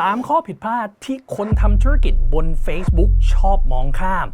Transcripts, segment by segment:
3 ข้อผิดพลาดที่คนทำธุรกิจบน Facebook ชอบมองข้าม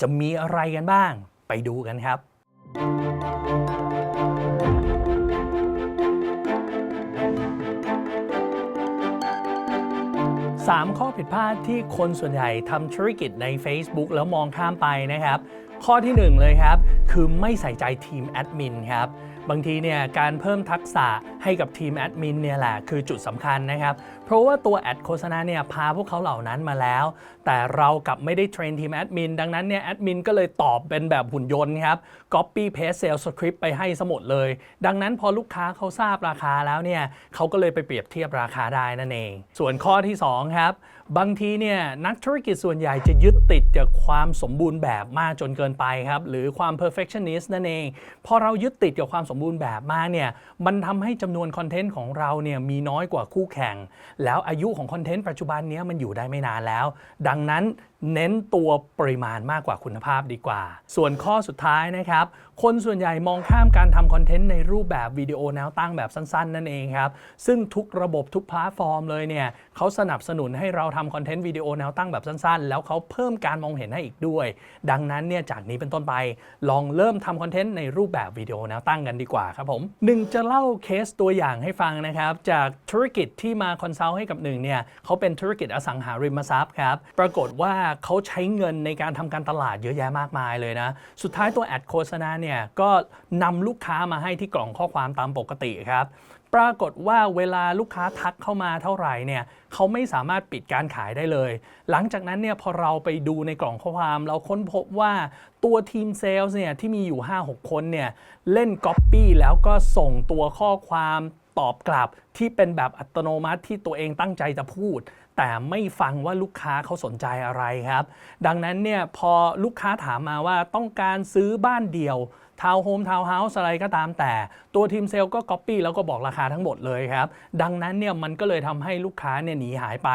จะมีอะไรกันบ้าง ไปดูกันครับ 3 ข้อผิดพลาดที่คนส่วนใหญ่ทำธุรกิจใน Facebook แล้วมองข้ามไปนะครับ ข้อที่ 1 เลยครับ คือไม่ใส่ใจทีมแอดมินครับ บางทีเนี่ยการเพิ่มทักษะ ให้กับทีมแอดมินเนี่ยแหละคือจุดสำคัญนะครับ เพราะว่าตัวแอดโฆษณาเนี่ยพาพวกเขาเหล่านั้นมาแล้ว แต่เรากลับไม่ได้เทรนทีมแอดมินดังนั้นเนี่ยแอดมินก็เลยตอบเป็นแบบหุ่นยนต์ครับ copy paste sales script ไปให้สมุดเลย ดังนั้นพอลูกค้าเขาทราบราคาแล้วเนี่ยเขาก็เลยไปเปรียบเทียบราคาได้นั่นเอง ส่วนข้อที่ 2 ครับ บางทีเนี่ยนักธุรกิจส่วนใหญ่จะยึดติดกับความสมบูรณ์แบบมากจนเกินไปครับ หรือความ perfectionist นั่นเอง พอเรายึดติดกับความสมบูรณ์แบบมากเนี่ยมันทำให้จำนวนคอนเทนต์ของเราเนี่ยมีน้อยกว่าคู่แข่ง แล้วอายุของคอนเทนต์ปัจจุบันนี้มันอยู่ได้ไม่นานแล้ว ดังนั้น เน้นตัวปริมาณมากกว่าคุณภาพดีกว่า ส่วนข้อสุดท้ายนะครับ คนส่วนใหญ่มองข้ามการทำคอนเทนต์ในรูปแบบวิดีโอแนวตั้งแบบสั้นๆ นั่นเองครับ ซึ่งทุกระบบทุกแพลตฟอร์มเลยเนี่ยเขาสนับสนุนให้เราทำคอนเทนต์วิดีโอแนวตั้งแบบสั้นๆ แล้วเขาเพิ่มการมองเห็นให้อีกด้วย ดังนั้นเนี่ยจากนี้เป็นต้นไป ลองเริ่มทำคอนเทนต์ในรูปแบบวิดีโอแนวตั้งกันดีกว่าครับผมหนึ่งจะเล่าเคสตัวอย่างให้ฟังนะครับจากธุรกิจที่มาคอนซัลท์ให้กับหนึ่งเนี่ยเขาเป็นธุรกิจอสังหาริมทรัพย์ครับปรากฏว่าเขาใช้เงินในการทำการตลาดเยอะแยะมากมายเลยนะ สุดท้ายตัวแอดโฆษณาเนี่ยก็นำลูกค้ามาให้ที่กล่องข้อความตามปกติครับ ปรากฏว่าเวลาลูกค้าทักเข้ามาเท่าไหร่เนี่ยเขาไม่สามารถปิดการขายได้เลย หลังจากนั้นเนี่ยพอเราไปดูในกล่องข้อความ เราค้นพบว่าตัวทีมเซลล์เนี่ยที่มีอยู่ 5-6 คนเนี่ยเล่นก๊อปปี้แล้วก็ส่งตัวข้อความตอบกลับที่เป็นแบบอัตโนมัติที่ตัวเองตั้งใจจะพูด แต่ไม่ฟังว่าลูกค้าเขาสนใจอะไรครับ ดังนั้นเนี่ยพอลูกค้าถามมาว่าต้องการซื้อบ้านเดี่ยว ทาวน์โฮมทาวน์เฮาส์อะไรก็ตามแต่ตัวทีมเซลล์ก็ก๊อปปี้แล้วก็บอกราคาทั้งหมดเลยครับ ดังนั้นเนี่ยมันก็เลยทำให้ลูกค้าเนี่ยหนีหายไป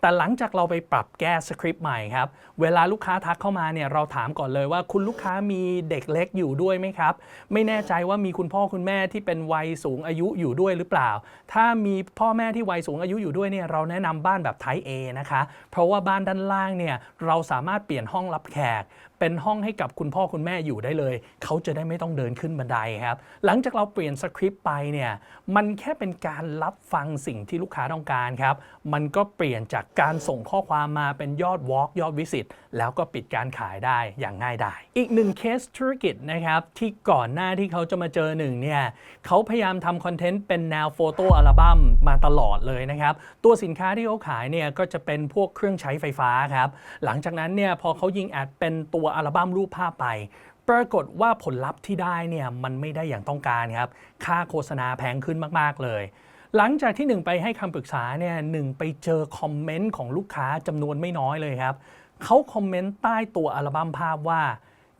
แต่หลังจากเราไปปรับแก้สคริปต์ใหม่ครับ เวลาลูกค้าทักเข้ามาเนี่ยเราถามก่อนเลยว่าคุณลูกค้ามีเด็กเล็กอยู่ด้วยไหมครับ ไม่แน่ใจว่ามีคุณพ่อคุณแม่ที่เป็นวัยสูงอายุอยู่ด้วยหรือเปล่า ถ้ามีพ่อแม่ที่วัยสูงอายุอยู่ด้วยเนี่ยเราแนะนำบ้านแบบไทป์ A นะคะ เพราะว่าบ้านด้านล่างเนี่ยเราสามารถเปลี่ยนห้องรับแขกเป็นห้องให้กับคุณพ่อคุณแม่อยู่ได้เลย เขาจะได้ไม่ต้องเดินขึ้นบันไดครับ หลังจากเราเปลี่ยนสคริปต์ไปเนี่ยมันแค่เป็นการรับฟังสิ่งที่ลูกค้าต้องการครับ มันก็เปลี่ยนจากการส่งข้อความมาเป็นยอด Walk ยอดวิสิตแล้วก็ปิดการขายได้อย่างง่ายดายอีกหนึ่งเคสธุรกิจนะครับที่ก่อนหน้าที่เขาจะมาเจอหนึ่งเนี่ยเขาพยายามทำคอนเทนต์เป็นแนวโฟโต้อัลบั้มมาตลอดเลยนะครับตัวสินค้าที่เขาขายเนี่ยก็จะเป็นพวกเครื่องใช้ไฟฟ้าครับหลังจากนั้นเนี่ยพอเขายิงแอดเป็นตัวอัลบั้มรูปภาพไป ปรากฏว่าผลลัพธ์ที่ได้เนี่ยมันไม่ได้อย่างต้องการครับ ค่าโฆษณาแพงขึ้นมาก ๆ เลย หลังจากที่หนึ่งไปให้คำปรึกษาเนี่ยหนึ่งไปเจอคอมเมนต์ของลูกค้าจำนวนไม่น้อยเลยครับเขาคอมเมนต์ใต้ตัวอัลบั้มภาพว่า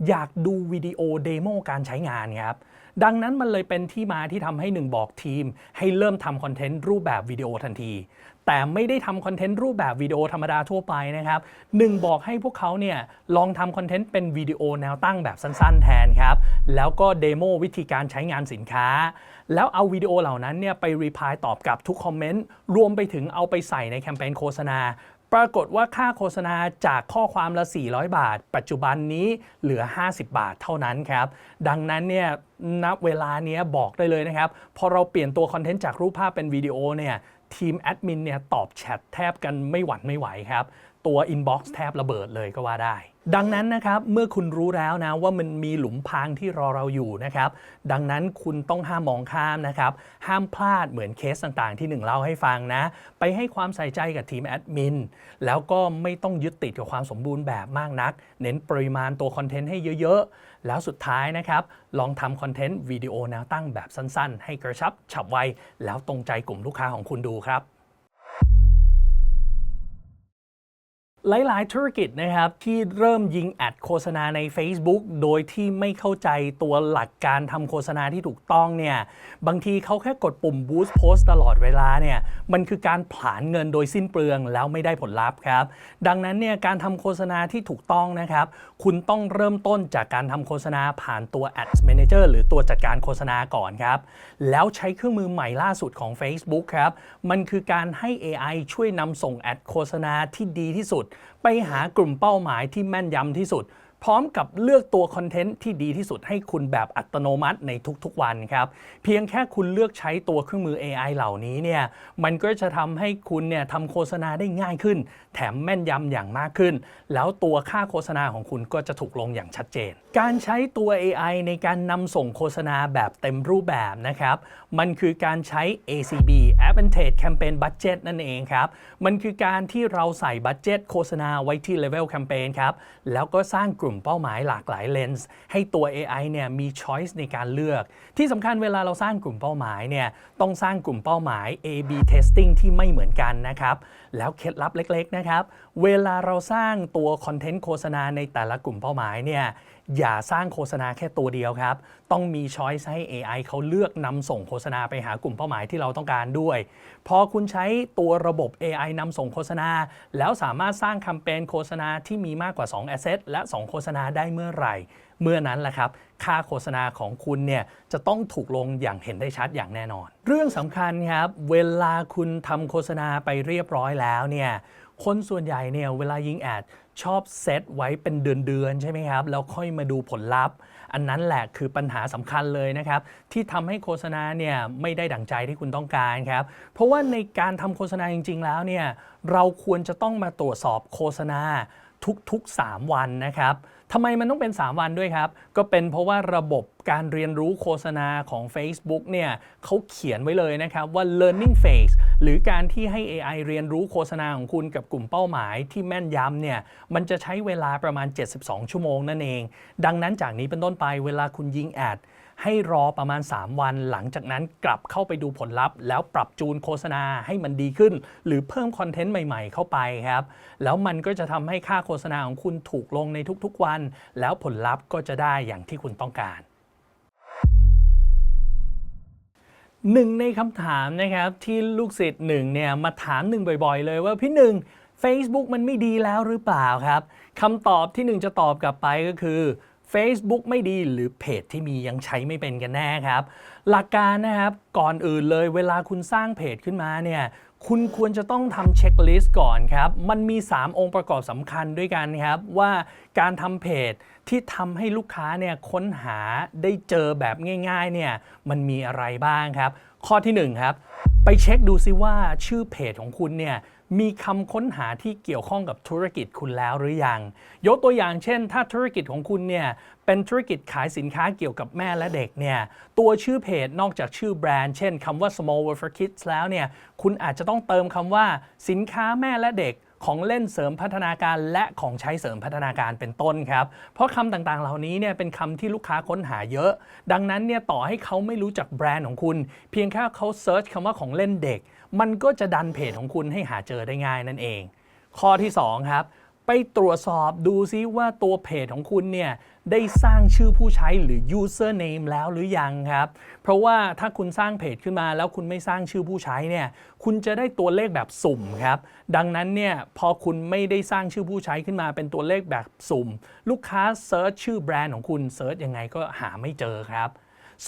อยากดูวิดีโอเดโมการใช้งานครับดังนั้นมันเลยเป็นที่มาที่ทำให้หนึ่งบอกทีม ให้เริ่มทำคอนเทนต์รูปแบบวิดีโอทันที แต่ไม่ได้ทำคอนเทนต์รูปแบบวิดีโอธรรมดาทั่วไปนะครับหนึ่งบอกให้พวกเขาเนี่ยลองทำคอนเทนต์เป็นวิดีโอแนวตั้งแบบสั้น ๆ แทนครับแล้วก็เดโมวิธีการใช้งานสินค้า แล้วเอาวิดีโอเหล่านั้นเนี่ยไปรีพลายตอบกลับทุกคอมเมนต์รวมไปถึงเอาไปใส่ในแคมเปญโฆษณาปรากฏว่าค่าโฆษณาจากข้อความละ 400 บาท ปัจจุบันนี้เหลือ 50 บาทเท่านั้นครับ ดังนั้นเนี่ยณเวลาเนี้ยบอกได้เลยนะครับ พอเราเปลี่ยนตัวคอนเทนต์จากรูปภาพเป็นวิดีโอเนี่ย ทีมแอดมินเนี่ยตอบแชทแทบกันไม่หวั่นไม่ไหวครับ ตัวอินบ็อกซ์แทบระเบิดเลยก็ว่าได้ ดังนั้นนะครับเมื่อคุณรู้แล้วนะว่ามันมีหลุมพรางที่รอเราอยู่นะครับ ดังนั้นคุณต้องห้ามมองข้ามนะครับ ห้ามพลาดเหมือนเคสต่างๆ ที่หนึ่งเล่าให้ฟังนะ ไปให้ความใส่ใจกับทีมแอดมินแล้วก็ไม่ต้องยึดติดกับความสมบูรณ์แบบมากนัก เน้นปริมาณตัวคอนเทนต์ให้เยอะๆ แล้วสุดท้ายนะครับ ลองทำคอนเทนต์วิดีโอแนวตั้งแบบสั้นๆ ให้กระชับฉับไวแล้วตรงใจกลุ่มลูกค้าของคุณดูครับ หลาย ๆ ธุรกิจนะครับที่เริ่มยิงแอดโฆษณาใน Facebook โดยที่ไม่เข้าใจตัวหลักการทำโฆษณาที่ถูกต้องเนี่ยบางทีเขาแค่กดปุ่ม boost post ตลอดเวลาเนี่ยมันคือการผลาญเงินโดยสิ้นเปลืองแล้วไม่ได้ผลลัพธ์ครับ ดังนั้นเนี่ยการทำโฆษณาที่ถูกต้องนะครับคุณต้องเริ่มต้นจากการทำโฆษณาผ่านตัว Ads Manager หรือตัวจัดการโฆษณาก่อนครับ แล้วใช้เครื่องมือใหม่ล่าสุดของ Facebook ครับมันคือการให้ AI ช่วยนำส่งแอดโฆษณาที่ดีที่สุดไปหากลุ่มเป้าหมายที่แม่นยำที่สุด พร้อมกับเลือกตัวคอนเทนต์ที่ดีที่สุดให้คุณแบบอัตโนมัติในทุกๆวันครับ เพียงแค่คุณเลือกใช้ตัวเครื่องมือ AI เหล่านี้เนี่ยมันก็จะทำให้คุณเนี่ยทำโฆษณาได้ง่ายขึ้น แถมแม่นยำอย่างมากขึ้น แล้วตัวค่าโฆษณาของคุณก็จะถูกลงอย่างชัดเจน การใช้ตัว AI ในการนำส่งโฆษณาแบบเต็มรูปแบบนะครับมันคือการใช้ ACB Advantage Campaign Budget นั่นเองครับมันคือการที่เราใส่บัตเจ็ตโฆษณาไว้ที่ Level Campaign ครับแล้วก็สร้างกลุ่ม่มเป้าหมายหลากหลายเลนส์ให้ตัว AI เนี่ยมี choice ในการเลือก ที่สำคัญเวลาเราสร้างกลุ่มเป้าหมายเนี่ยต้องสร้างกลุ่มเป้าหมาย A/B testing ที่ไม่เหมือนกันนะครับ แล้วเคล็ดลับเล็กๆนะครับ เวลาเราสร้างตัวคอนเทนต์โฆษณาในแต่ละกลุ่มเป้าหมายเนี่ยอย่าสร้างโฆษณาแค่ตัวเดียวครับ ต้องมีช้อยส์ให้ AI เขาเลือกนำส่งโฆษณาไปหากลุ่มเป้าหมายที่เราต้องการด้วย พอคุณใช้ตัวระบบ AI นำส่งโฆษณา แล้วสามารถสร้างแคมเปญโฆษณาที่มีมากกว่า2 Asset และ 2 โฆษณาได้เมื่อไหร่ เมื่อนั้นแหละครับค่าโฆษณาของคุณเนี่ยจะต้องถูกลงอย่างเห็นได้ชัดอย่างแน่นอน เรื่องสำคัญครับ เวลาคุณทำโฆษณาไปเรียบร้อยแล้วเนี่ยคนส่วนใหญ่เนี่ยเวลายิงแอดชอบเซตไว้เป็นเดือนๆใช่ไหมครับ แล้วค่อยมาดูผลลัพธ์ อันนั้นแหละคือปัญหาสำคัญเลยนะครับ ที่ทำให้โฆษณาเนี่ยไม่ได้ดั่งใจที่คุณต้องการครับ เพราะว่าในการทำโฆษณาจริง ๆ แล้วเนี่ยเราควรจะต้องมาตรวจสอบโฆษณาทุกๆ 3 วันนะครับ ทำไมมันต้องเป็น 3 วันด้วยครับ ก็เป็นเพราะว่าระบบการเรียนรู้โฆษณาของ Facebook เนี่ยเขาเขียนไว้เลยนะครับว่า learning phase หรือการที่ให้ AI เรียนรู้โฆษณาของคุณกับกลุ่มเป้าหมายที่แม่นยำเนี่ยมันจะใช้เวลาประมาณ 72 ชั่วโมงนั่นเอง ดังนั้นจากนี้เป็นต้นไปเวลาคุณยิงแอด ให้รอประมาณ 3 วัน หลังจากนั้นกลับเข้าไปดูผลลัพธ์ แล้วปรับจูนโฆษณาให้มันดีขึ้น หรือเพิ่มคอนเทนต์ใหม่ ๆ เข้าไปครับ แล้วมันก็จะทำให้ค่าโฆษณาของคุณถูกลงในทุกๆวัน แล้วผลลัพธ์ก็จะได้อย่างที่คุณต้องการหนึ่งในคำถามนะครับที่ลูกศิษย์หนึ่งเนี่ยมาถามหนึ่งบ่อยๆ เลยว่าพี่หนึ่ง Facebook มันไม่ดีแล้วหรือเปล่าครับคำตอบที่หนึ่งจะตอบกลับไปก็คือ Facebook ไม่ดีหรือเพจที่มียังใช้ไม่เป็นกันแน่ครับ หลักการนะครับก่อนอื่นเลยเวลาคุณสร้างเพจขึ้นมาเนี่ยคุณควรจะต้องทำเช็คลิสต์ก่อนครับ มันมี 3 องค์ประกอบสำคัญด้วยกันครับ ว่าการทำเพจที่ทำให้ลูกค้าเนี่ยค้นหาได้เจอแบบง่ายๆเนี่ยมันมีอะไรบ้างครับ ข้อที่ 1 ครับ ไปเช็คดูซิว่าชื่อเพจของคุณเนี่ย มีคำค้นหาที่เกี่ยวข้องกับธุรกิจคุณแล้วหรือยัง ยกตัวอย่างเช่น ถ้าธุรกิจของคุณเนี่ยเป็นธุรกิจขายสินค้าเกี่ยวกับแม่และเด็กเนี่ยตัวชื่อเพจนอกจากชื่อแบรนด์ เช่นคำว่า small world for kids แล้วเนี่ยคุณอาจจะต้องเติมคำว่าสินค้าแม่และเด็กของเล่นเสริมพัฒนาการและของใช้เสริมพัฒนาการเป็นต้นครับ เพราะคำต่างๆ เหล่านี้เนี่ยเป็นคำที่ลูกค้าค้นหาเยอะ ดังนั้นเนี่ยต่อให้เขาไม่รู้จักแบรนด์ของคุณ เพียงแค่เขาเซิร์ชคำว่าของเล่นเด็ก มันก็จะดันเพจของคุณให้หาเจอได้ง่ายนั่นเอง ข้อที่ 2 ครับ ไปตรวจสอบดูซิว่าตัวเพจของคุณเนี่ยได้สร้างชื่อผู้ใช้หรือ username แล้วหรือยังครับ เพราะว่าถ้าคุณสร้างเพจขึ้นมาแล้วคุณไม่สร้างชื่อผู้ใช้เนี่ย คุณจะได้ตัวเลขแบบสุ่มครับ ดังนั้นเนี่ยพอคุณไม่ได้สร้างชื่อผู้ใช้ขึ้นมาเป็นตัวเลขแบบสุ่ม ลูกค้าเซิร์ชชื่อแบรนด์ของคุณเซิร์ชยังไงก็หาไม่เจอครับ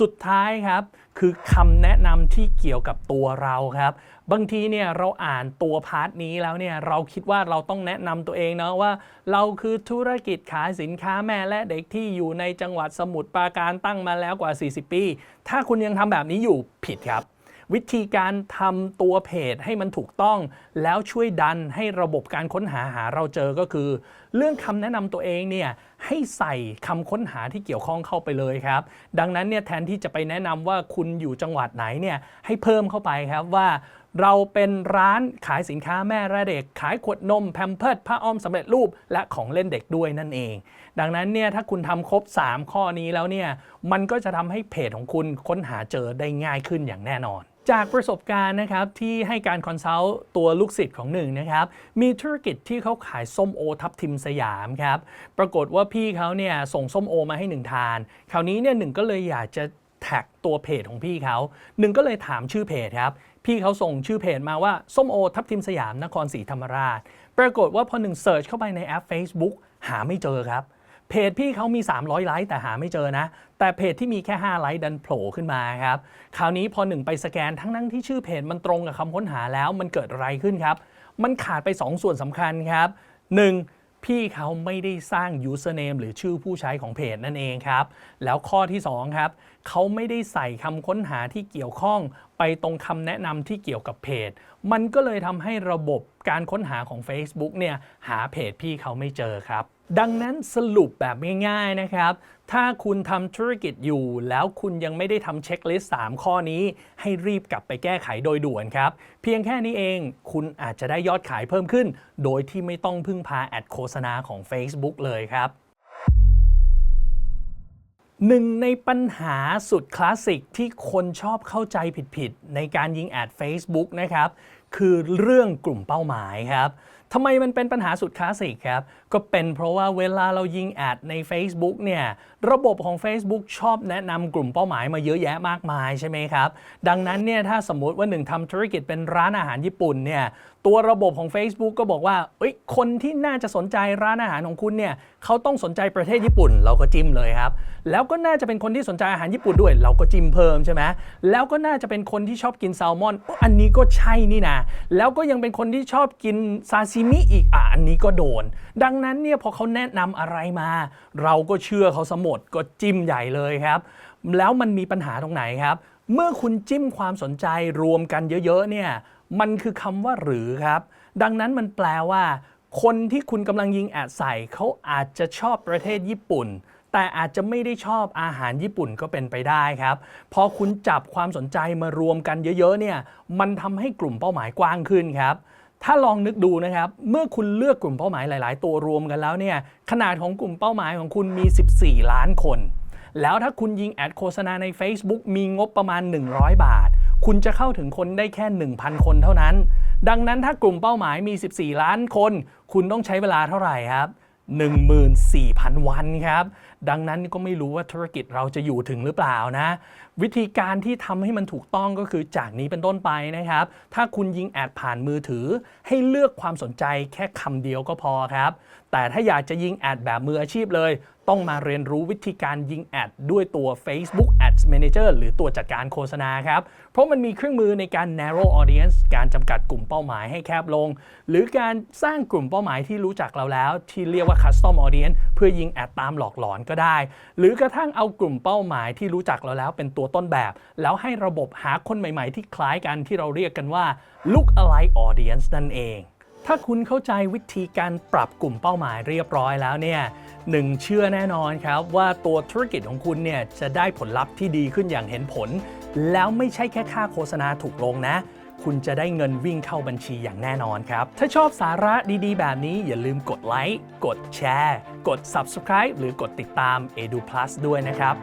สุดท้ายครับ คือคำแนะนำที่เกี่ยวกับตัวเราครับ บางทีเนี่ยเราอ่านตัวพาร์ทนี้แล้วเนี่ยเราคิดว่าเราต้องแนะนำตัวเองนะว่า เราคือธุรกิจขายสินค้าแม่และเด็กที่อยู่ในจังหวัดสมุทรปราการตั้งมาแล้วกว่า 40 ปี ถ้าคุณยังทำแบบนี้อยู่ผิดครับ วิธีการทำตัวเพจให้มันถูกต้อง แล้วช่วยดันให้ระบบการค้นหาหาเราเจอก็คือ เรื่องคำแนะนำตัวเองเนี่ยให้ใส่คำค้นหาที่เกี่ยวข้องเข้าไปเลยครับ ดังนั้นเนี่ยแทนที่จะไปแนะนำว่าคุณอยู่จังหวัดไหนเนี่ยให้เพิ่มเข้าไปครับว่าเราเป็นร้านขายสินค้าแม่และเด็ก ขายขวดนมแพมเพิร์ดผ้าอ้อมสำเร็จรูปและของเล่นเด็กด้วยนั่นเอง ดังนั้นเนี่ยถ้าคุณทำครบ 3 ข้อนี้แล้วเนี่ยมันก็จะทำให้เพจของคุณค้นหาเจอได้ง่ายขึ้นอย่างแน่นอนจากประสบการณ์นะครับที่ให้การคอนซัลท์ตัวลูกศิษย์ของหนึ่งนะครับมีธุรกิจที่เขาขายส้มโอทับทิมสยามครับปรากฏว่าพี่เขาเนี่ยส่งส้มโอมาให้หนึ่งทาน คราวนี้เนี่ยหนึ่งก็เลยอยากจะแท็กตัวเพจของพี่เขาหนึ่งก็เลยถามชื่อเพจครับพี่เขาส่งชื่อเพจมาว่าส้มโอทับทิมสยามนครศรีธรรมราช ปรากฏว่าพอหนึ่งเสิร์ชเข้าไปในแอป Facebook หาไม่เจอครับ เพจพี่เขามี 300 ไลค์แต่หาไม่เจอนะ แต่เพจที่มีแค่ 5 ไลค์ดันโผล่ขึ้นมาครับ คราวนี้พอหนึ่งไปสแกนทั้งนั้นที่ชื่อเพจมันตรงกับคำค้นหาแล้วมันเกิดอะไรขึ้นครับ มันขาดไป 2 ส่วนสำคัญครับ 1. พี่เขาไม่ได้สร้าง username หรือชื่อผู้ใช้ของเพจนั่นเองครับ แล้วข้อที่ 2 ครับ เขาไม่ได้ใส่คำค้นหาที่เกี่ยวข้อง ไปตรงคำแนะนำที่เกี่ยวกับเพจ มันก็เลยทำให้ระบบการค้นหาของ Facebook เนี่ยหาเพจพี่เขาไม่เจอครับ ดังนั้นสรุปแบบง่ายๆนะครับ ถ้าคุณทำธุรกิจอยู่ แล้วคุณยังไม่ได้ทำเช็คลิสต์3ข้อนี้ ให้รีบกลับไปแก้ไขโดยด่วนครับ เพียงแค่นี้เองคุณอาจจะได้ยอดขายเพิ่มขึ้น โดยที่ไม่ต้องพึ่งพาแอดโฆษณาของ Facebook เลยครับหนึ่งในปัญหาสุดคลาสสิกที่คนชอบเข้าใจผิดๆ ในการยิงแอด Facebook นะครับ คือเรื่องกลุ่มเป้าหมายครับทำไมมันเป็นปัญหาสุดคลาสสิกครับ ก็เป็นเพราะว่าเวลาเรายิงแอดใน Facebook เนี่ย ระบบของ Facebook ชอบแนะนำกลุ่มเป้าหมายมาเยอะแยะมากมายใช่ไหมครับ ดังนั้นเนี่ยถ้าสมมติว่าหนึ่งทำธุรกิจเป็นร้านอาหารญี่ปุ่นเนี่ย ตัวระบบของ Facebook ก็บอกว่าเอ้ยคนที่น่าจะสนใจร้านอาหารของคุณเนี่ยเขาต้องสนใจประเทศญี่ปุ่น เราก็จิ้มเลยครับ แล้วก็น่าจะเป็นคนที่สนใจอาหารญี่ปุ่นด้วย เราก็จิ้มเพิ่มใช่ไหมแล้วก็น่าจะเป็นคนที่ชอบกินแซลมอน อันนี้ก็ใช่นี่นะแล้วก็ยังเป็นคนที่ชอบกินซาซิมิอีกอะอันนี้ก็โดน ดังนั้นเนี่ยพอเขาแนะนำอะไรมา เราก็เชื่อเขาสมดก็จิ้มใหญ่เลยครับ แล้วมันมีปัญหาตรงไหนครับ เมื่อคุณจิ้มความสนใจรวมกันเยอะๆเนี่ย มันคือคำว่าหรือครับ ดังนั้นมันแปลว่า คนที่คุณกำลังยิงแอดใส่เขาอาจจะชอบประเทศญี่ปุ่น แต่อาจจะไม่ได้ชอบอาหารญี่ปุ่นก็เป็นไปได้ครับพอคุณจับความสนใจมารวมกันเยอะๆเนี่ยมันทำให้กลุ่มเป้าหมายกว้างขึ้นครับถ้าลองนึกดูนะครับ เมื่อคุณเลือกกลุ่มเป้าหมายหลาย ๆ ตัวรวมกันแล้วเนี่ยขนาดของกลุ่มเป้าหมายของคุณมี 14 ล้านคน แล้วถ้าคุณยิงแอดโฆษณาใน Facebook มีงบประมาณ 100 บาท คุณจะเข้าถึงคนได้แค่ 1,000 คนเท่านั้น ดังนั้นถ้ากลุ่มเป้าหมายมี 14 ล้านคน คุณต้องใช้เวลาเท่าไหร่ครับ 14,000 วันครับ ดังนั้นก็ไม่รู้ว่าธุรกิจเราจะอยู่ถึงหรือเปล่านะ วิธีการที่ทำให้มันถูกต้องก็คือจากนี้เป็นต้นไปนะครับ ถ้าคุณยิงแอดผ่านมือถือ ให้เลือกความสนใจแค่คำเดียวก็พอครับ แต่ถ้าอยากจะยิงแอดแบบมืออาชีพเลย ต้องมาเรียนรู้วิธีการยิงแอดด้วยตัว Facebook Ads Manager หรือตัวจัดการโฆษณาครับ เพราะมันมีเครื่องมือในการ narrow audience การจำกัดกลุ่มเป้าหมายให้แคบลง หรือการสร้างกลุ่มเป้าหมายที่รู้จักเราแล้ว ที่เรียกว่า custom audience เพื่อยิงแอดตามหลอกหลอนก็ได้ หรือกระทั่งเอากลุ่มเป้าหมายที่รู้จักเราแล้วเป็นตัวต้นแบบ แล้วให้ระบบหาคนใหม่ๆ ที่คล้ายกันที่เราเรียกกันว่า look alike audience นั่นเอง ถ้าคุณเข้าใจวิธีการปรับกลุ่มเป้าหมายเรียบร้อยแล้วเนี่ยหนึ่งเชื่อแน่นอนครับว่าตัวธุรกิจของคุณเนี่ยจะได้ผลลัพธ์ที่ดีขึ้นอย่างเห็นผล แล้วไม่ใช่แค่ค่าโฆษณาถูกลงนะ คุณจะได้เงินวิ่งเข้าบัญชีอย่างแน่นอนครับ ถ้าชอบสาระดีๆ แบบนี้อย่าลืมกดไลค์กดแชร์ กด Subscribe หรือกดติดตาม Edu Plus ด้วยนะครับ